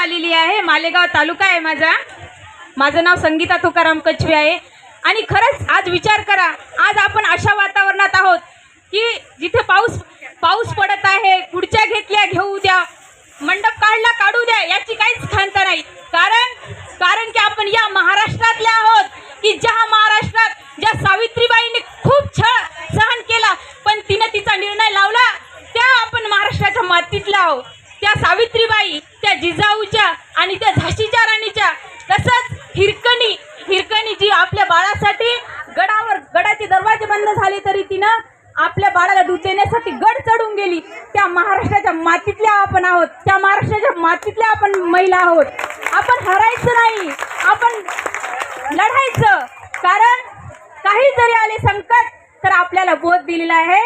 आलेली आहे. मालेगाव तालुका आहे माझा. माझं नाव संगीता तुकाराम कचवे आहे. आणि खरंच आज विचार करा आज आपण अशा वातावरणात आहोत की जिथे पाऊस पाऊस पडत आहे पुढच्या घेतल्या घेऊ द्या मंडप काढला काढू द्या याची काहीच खांता नाही. कारण कारण की आपण या महाराष्ट्रातल्या आहोत. आपल्याला बाळाला गड चढून गेली. त्या महाराष्ट्राच्या मातीतल्या आपण आहोत. त्या महाराष्ट्राच्या मातीतल्या आपण महिला आहोत. आपण हरायचं नाही. आपण लढायचं. कारण काही जरी आले संकट तर आपल्याला बोध दिलेला आहे.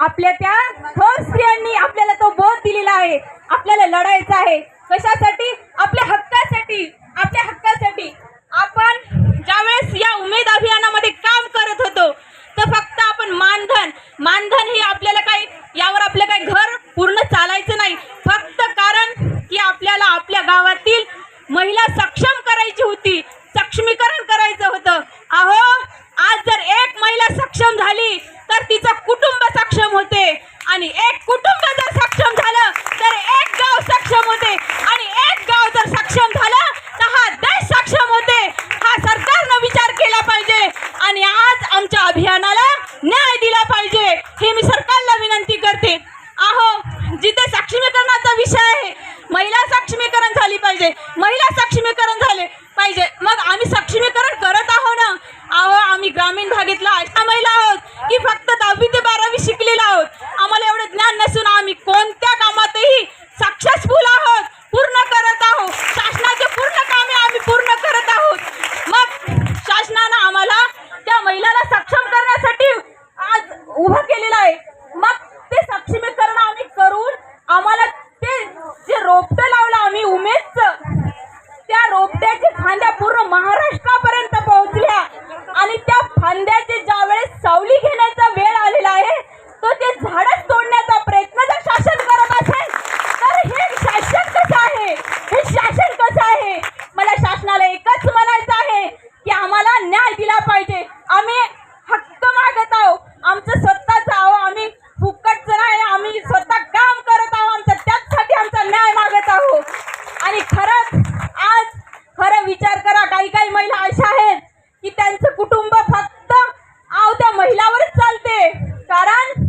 आपल्या त्या थोर स्त्रियांनी आपल्याला तो बोध दिलेला आहे. आपल्याला लढायचं आहे. कशासाठी? आपल्या हक्कासाठी. आपल्या हक्कासाठी. आपण ज्यावेळेस या उमेद अभियानामध्ये काम करत होतो तर फक्त आपण मानधन मानधन हे आपल्याला काही यावर आपलं काही घर पूर्ण चालायचं नाही फक्त कारण की आपल्याला आपल्या गावातील महिला सक्षम करायची होती सक्षमीकरण करायचं होतं. अहो आज जर एक महिला सक्षम झाली तर तिचं कुटुंब सक्षम होते. आणि एक कुटुंब जर सक्षम झालं तर एक गाव सक्षम होते. आणि एक गाव जर सक्षम झालं तर हा देश सक्षम होते. हा सरकारनं विचार केला पाहिजे. आणि आज आमच्या अभियानाला न्याय दिला पाहिजे हे मी सरकारला विनंती करते अहो जिथे सक्षमीकरणाचा विषय आहे महिला सक्षमीकरण झाली पाहिजे महिला सक्षमीकरण झाले पाहिजे मग आम्ही सक्षमीकरण करत आहोत ना अहो आम्ही ग्रामीण भागातला अशा महिला आहोत की फक्त दहावी ते बारावी शिकलेला आहोत आम्हाला एवढं ज्ञान नसून आम्ही कोणत्या कामातही सक्सेसफुल आहोत पूर्ण करत आहोत शासनाचे पूर्ण कामे आम्ही पूर्ण करत आहोत मग शासनानं आम्हाला त्या महिलाला सक्षम करण्यासाठी आज उभं केलेलं आहे मग ते सक्षमीकरण आम्ही करून आम्हाला ते जे रोपटं लावलं आम्ही उमेदचं त्या रोपट्याच्या फांद्या पूर्ण महाराष्ट्रापर्यंत पोहोचल्या. आणि त्या फांद्याचे ज्या वेळेस सावली घेण्याचा वेळ आलेला आहे तो ते झाडच तोडण्याचा प्रयत्न जर शासन करत असेल तर हे शासन कसं आहे हे शासन कसं आहे मला शासनाला एकच म्हणायचं आहे की आम्हाला न्याय दिला पाहिजे आम्ही हक्क मागत आहोत आमचं स्वतःचं आहो आम्ही फुकटचं नाही आम्ही स्वतः काम करत आहोत आमचं त्याचसाठी आमचा न्याय मागत आहोत आणि खरंच आज खरं विचार करा काही काही महिला अशा आहेत की त्यांचं कुटुंब फक्त आव त्या महिलावरच चालते. कारण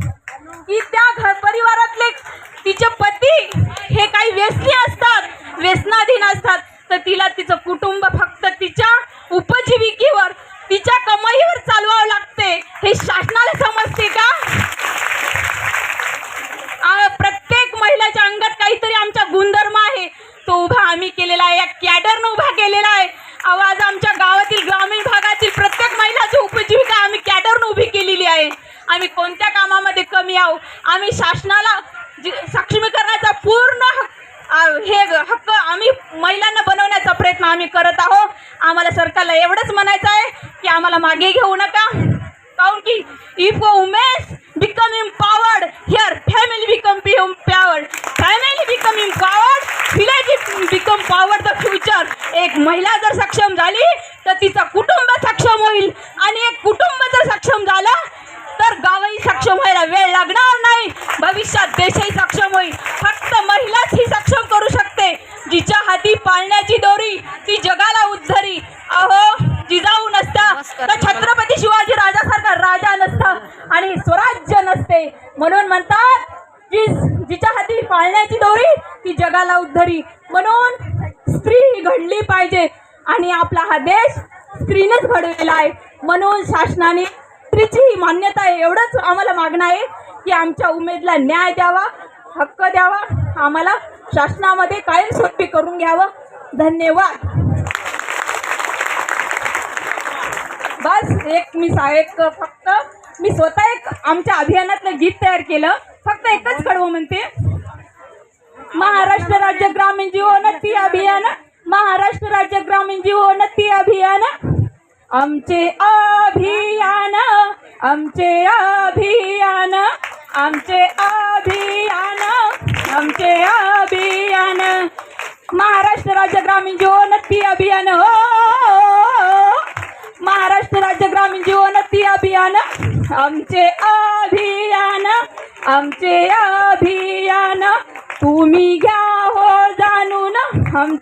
की त्या घर परिवारातले तिचे पती हे काही व्यसनी असतात व्यसनाधीन असतात. तर तिला तिचं कुटुंब फक्त आम्ही शासनाला जी- सक्षमीकरणाचा पूर्ण हक्क हे हक्क आम्ही महिलांना बनवण्याचा प्रयत्न आम्ही करत आहोत. आम्हाला सरकारला एवढंच म्हणायचं आहे की आम्हाला मागे घेऊ नका. काऊन की if womens become empowered here family become empowered family become empowered village become power the future एक महिला जर सक्षम झाली तर तिचं कुटुंब सक्षम होईल. आणि एक कुटुंब जर सक्षम झालं तर गावही सक्षम व्हायला वेळ लागणार नाही. भविष्यात देशही सक्षम होईल. फक्त महिलाच ही सक्षम करू शकते. जिच्या हाती पाळण्याची दोरी ती जगाला उद्धरी. अहो जिजाऊ नसता तर छत्रपती शिवाजी राजासारखा राजा नसता आणि स्वराज्य नसते. म्हणून म्हणतात की जिच्या हाती पाळण्याची दोरी ती जगाला उद्धरी. म्हणून स्त्री ही घडली पाहिजे आणि आपला हा देश स्त्रीनेच घडवलेला आहे. म्हणून शासनाने स्त्रीची ही मान्यता आहे एवढंच आम्हाला मागणं आहे. की आमच्या उमेदला न्याय द्यावा हक्क द्यावा आम्हाला शासनामध्ये कायमस्वरूपी करून घ्यावं. धन्यवाद. बस एक मी एक फक्त मी स्वतः एक आमच्या अभियानातलं गीत तयार केलं. फक्त एकच कडवं म्हणते. महाराष्ट्र राज्य ग्रामीण जीवोन्नती अभियान. महाराष्ट्र राज्य ग्रामीण जीवोन्नती अभियान. आमचे अभियान आमचे अभियान. आमचे अभियान आमचे अभियान. महाराष्ट्र राज्य ग्रामीण जीवोन्नती अभियान हो. महाराष्ट्र राज्य ग्रामीण जीवोन्नती अभियान आमचे अभियान आमचे अभियान. तुम्ही घ्या हो जाणून आम